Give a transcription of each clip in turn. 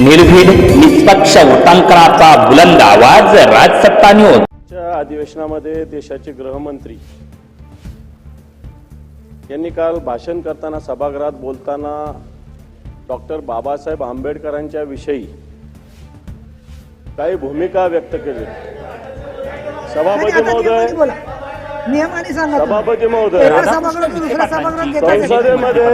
निर्भीड निष्पक्ष वृत्तांकनाचा बुलंद आवाज राजसत्ता न्यूज अधिवेशनामध्ये देशाचे गृहमंत्री यांनी काल भाषण करताना सभागृहात बोलताना डॉक्टर बाबासाहेब आंबेडकरांच्या विषयी काही भूमिका व्यक्त केली. सभापती महोदय नियमाने सांगा. सभापती महोदय. एका दुसऱ्या सभागृहात घेता संसदेमध्ये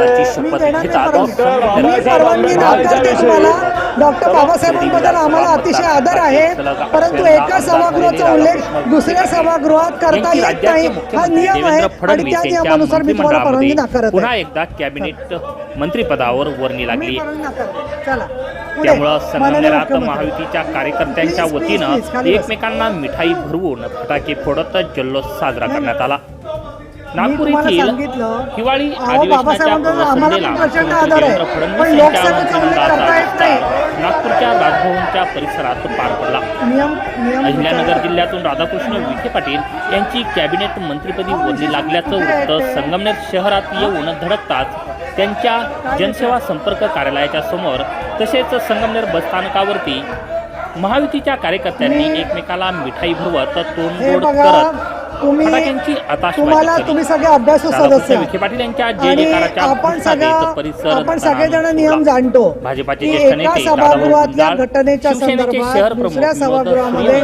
मी देणार नाही डॉक्टर परवानगी. मी बाबासाहेब परवानगी नाकारते आंबेडकरांच्या तुम्हाला. डॉक्टर बाबासाहेबांबद्दल आम्हाला अतिशय आदर आहे. परंतु एका सभागृहाचा उल्लेख दुसऱ्या सभागृहात करता यांची येत नाही. हा मुख्यमंत्री नियम आहे आणि त्या यांच्या नियमानुसार मी तुम्हाला परवानगी मंत्रिमंडळामध्ये नाकारत पुन्हा आहे एकदा कॅबिनेट मंत्रिपदावर वर्णी मी लागली. परवानगी नाकारते. चला. त्यामुळं संगमनेरात मुख्यमंत्री. महायुतीच्या कार्यकर्त्यांच्या वतीनं. एकमेकांना मिठाई भरवून फटाके फोडत जल्लोष साजरा करण्यात आला नागपूर येथील हिवाळी अधिवेशनाच्या पूर्वसंध्येला. देवेंद्र फडणवीस यांच्या नागपूरच्या राजभवनच्या परिसरात पार पडला अहिल्यानगर जिल्ह्यातून राधाकृष्ण विखे पाटील यांची कॅबिनेट मंत्रिपदी वर्णी लागल्याचं वृत्त संगमनेर शहरात येऊन धडकताच त्यांच्या जनसेवा संपर्क कार्यालयाच्या समोर तसेच संगमनेर बसस्थानकावरती महायुतीच्या कार्यकर्त्यांनी एकमेकाला मिठाई भरवत तोंडगोड करत तुम्ही तुम्हाला. तुम्ही सगळे अभ्यासू सदस्य. आणि आपण घोषणा देत सगळं परिसर आपण सगळेजण नियम. जाणतो की एका सभागृहातल्या घटनेच्या संदर्भात दुसऱ्या सभागृहामध्ये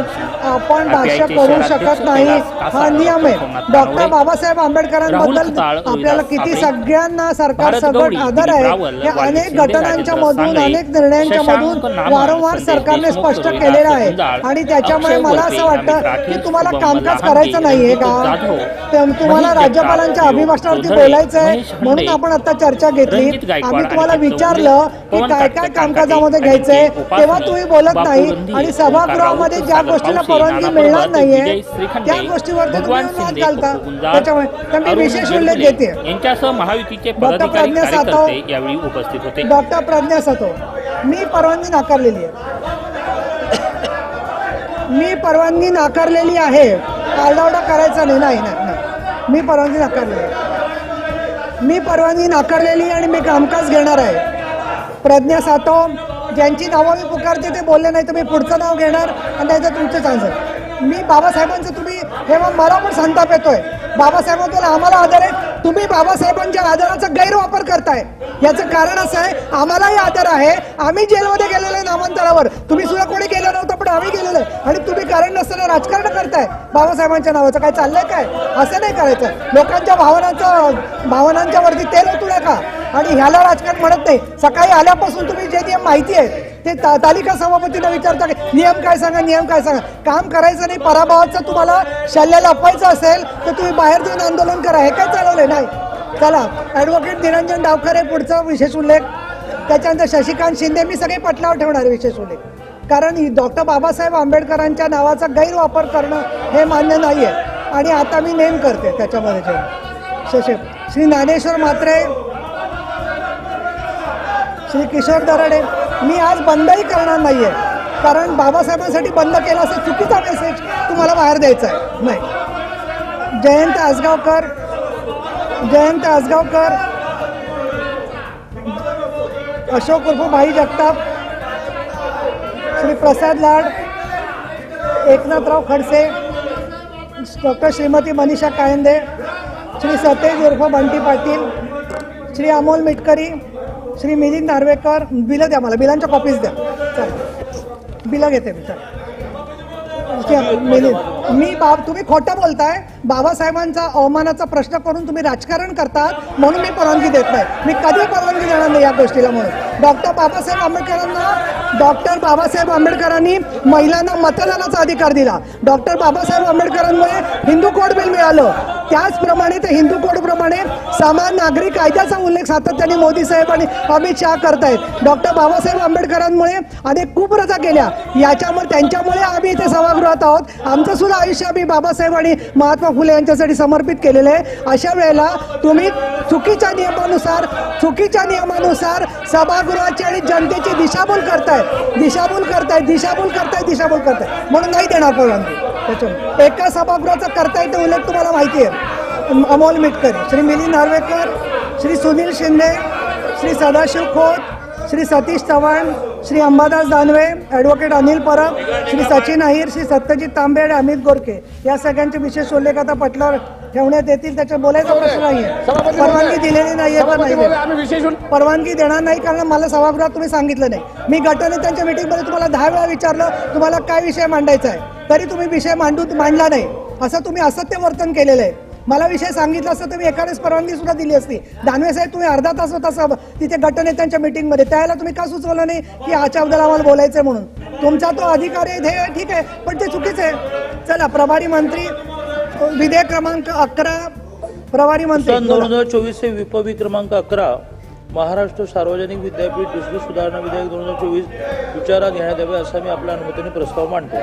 आपण भाष्य करू शकत नाही. हा नियम आहे. डॉक्टर बाबासाहेब आंबेडकरांबद्दल आपल्याला किती सगळ्यांना सरकार गवळी, आदर आहे. या अनेक घटनांच्या मधून अनेक निर्णयांच्या मधून वारंवार सरकारने स्पष्ट केलेलं आहे. आणि त्याच्यामुळे मला असं वाटतं की तुम्हाला कामकाज करायचं नाहीये. का रणजित जाधव, ते तुम्हाला राज्यपालांच्या जगताप, अभिभाषणावरती बोलायचं आहे म्हणून आपण आता चर्चा घेतली. आम्ही तुम्हाला विचारलं की काय काय कामकाजामध्ये घ्यायचंय? तेव्हा तुम्ही बोलत नाही आणि सभागृहामध्ये ज्या गोष्टीला परवानगी मिळणार नाहीये त्या गोष्टीवरती तुम्ही वाद घालता. त्याच्यामुळे तर मी विशेष उल्लेख घेते. डॉक्टर प्रज्ञा सातव, कार्यकर्ते यावेळी उपस्थित होते. डॉक्टर प्रज्ञा सातो मी परवानगी नाकारलेली आहे. मी परवानगी नाकारलेली आहे. आरडाओरडा करायचा नाही नाही नाही मी परवानगी नाकारलेली आहे. मी परवानगी नाकारलेली आहे आणि मी कामकाज घेणार आहे. प्रज्ञा सातव ज्यांची नावं मी पुकारते ते बोलले नाही तर मी पुढचं नाव घेणार आणि त्याचं तुमचं चान्स मी बाबासाहेबांचं तुम्ही हे मग मला पण संताप येतोय. बाबासाहेबांबद्दल आम्हाला आदर आहे. तुम्ही बाबासाहेबांच्या आदराचा गैरवापर करताय. याचं कारण असं आहे आम्हालाही आदर आहे. आम्ही जेलमध्ये गेलेलो आहे नामांतरावर. तुम्ही सुद्धा कोणी गेलं नव्हतं पण आम्ही गेलेलो. आहे आणि तुम्ही कारण नसताना राजकारण करताय. बाबासाहेबांच्या नावाचं काय चाललंय काय? असं नाही करायचं. लोकांच्या भावनांचं भावनांच्या वरती तेल ओतू नका. आणि ह्याला राजकारण म्हणत नाही. सकाळी आल्यापासून तुम्ही जे नियम माहिती आहे ते ता- तालिका सभापतींना विचारता की नियम काय सांगा नियम काय सांगा? काम करायचं नाही पराभवाचं तुम्हाला शल्य लपवायचं असेल तर तुम्ही बाहेर जाऊन आंदोलन करा. हे काय चालवलंय? नाही. चला ॲडव्होकेट निरंजन डावखरे पुढचा विशेष उल्लेख. त्याच्यानंतर शशिकांत शिंदे मी सगळे पटलावर ठेवणार विशेष उल्लेख. कारण डॉक्टर बाबासाहेब आंबेडकरांच्या नावाचा गैरवापर करणं हे मान्य नाही आहे आणि आता मी नेम करते त्याच्यामध्ये जे शशी श्री ज्ञानेश्वर म्हात्रे श्री किशोर दराडे मी आज बंदही करणार नाही आहे कारण बाबासाहेबांसाठी बंद केला असं चुकीचा मेसेज तुम्हाला बाहेर द्यायचा आहे. नाही. जयंत आसगावकर जयंत आसगावकर अशोक उर्फ भाई जगताप श्री प्रसाद लाड एकनाथराव खडसे डॉक्टर श्रीमती मनीषा कायंदे श्री सतेज उर्फ बंटी पाटील श्री अमोल मिटकरी श्री मिलिंद नार्वेकर बिलं द्या मला बिलांच्या कॉपीज द्या. चालेल बिला घेते मी. चला. मी बाब तुम्ही खोटं बोलताय. बाबासाहेबांचा अवमानाचा प्रश्न करून तुम्ही राजकारण करतात म्हणून मी परवानगी देत नाही. मी कधी परवानगी देणार नाही या गोष्टीला म्हणून. डॉक्टर बाबासाहेब आंबेडकरांना डॉक्टर बाबासाहेब आंबेडकरांनी महिलांना मतदानाचा अधिकार दिला. डॉक्टर बाबासाहेब आंबेडकरांमुळे हिंदू कोड बिल मिळालं. त्याचप्रमाणे ते हिंदू कोडप्रमाणे समान नागरी कायद्याचा उल्लेख सातत्याने मोदी साहेब आणि अमित शहा करतायत. डॉक्टर बाबासाहेब आंबेडकरांमुळे अनेक कुप्रथा रजा केल्या. याच्यामुळे त्यांच्यामुळे आम्ही इथे सभागृहात आहोत. आमचं सुद्धा आयुष्य आम्ही बाबासाहेब आणि महात्मा फुले यांच्यासाठी समर्पित केलेलं आहे. अशा वेळेला तुम्ही चुकीच्या नियमानुसार चुकीच्या नियमानुसार सभागृहाची आणि जनतेची दिशाभूल करताय. दिशाभूल करताय दिशाभूल करताय दिशाभूल करताय. म्हणून नाही देणार परवानगी त्याच्यामुळे एका सभागृहाचा करता येते उल्लेख तुम्हाला माहिती आहे. अमोल मिटकरी श्री मिलिंद नार्वेकर श्री सुनील शिंदे श्री सदाशिव खोत श्री सतीश चव्हाण श्री अंबादास दानवे ॲडव्होकेट अनिल परब श्री सचिन अहिर श्री सत्यजित तांबे आणि अमित गोरके या सगळ्यांचे विशेष उल्लेख आता पटलावर ठेवण्यात येतील. त्याच्या बोलायचा प्रश्न नाहीये. परवानगी दिलेली नाहीये पण नाही. परवानगी देणार नाही कारण मला सभागृहात तुम्ही सांगितलं नाही. मी गटनेत्यांच्या मीटिंगमध्ये तुम्हाला दहा वेळा विचारलं तुम्हाला काय विषय मांडायचा आहे? तरी तुम्ही विषय मांडू मांडला नाही. असं तुम्ही असत्य वर्तन केलेलं आहे. मला विषय सांगितला असता तर मी एखाद्याच परवानगी सुद्धा दिली असती. दानवे साहेब तुम्ही अर्धा तास होता सब. तिथे गटनेत्यांच्या मीटिंगमध्ये त्यावेळेला तुम्ही का सुचवलं नाही की याच्याबद्दल आम्हाला बोलायचं म्हणून? तुमचा तो अधिकार आहे हे ठीक आहे पण ते चुकीचं आहे. चला प्रभारी मंत्री विधेयक क्रमांक अकरा प्रभारी मंत्री. सन दोन हजार चोवीस हे विपवी क्रमांक अकरा महाराष्ट्र सार्वजनिक विद्यापीठ दुसरी सुधारणा विधेयक दोन हजार चोवीस विचारात घेण्यात यावे असा मी आपल्या अनुमतीने प्रस्ताव मांडतो.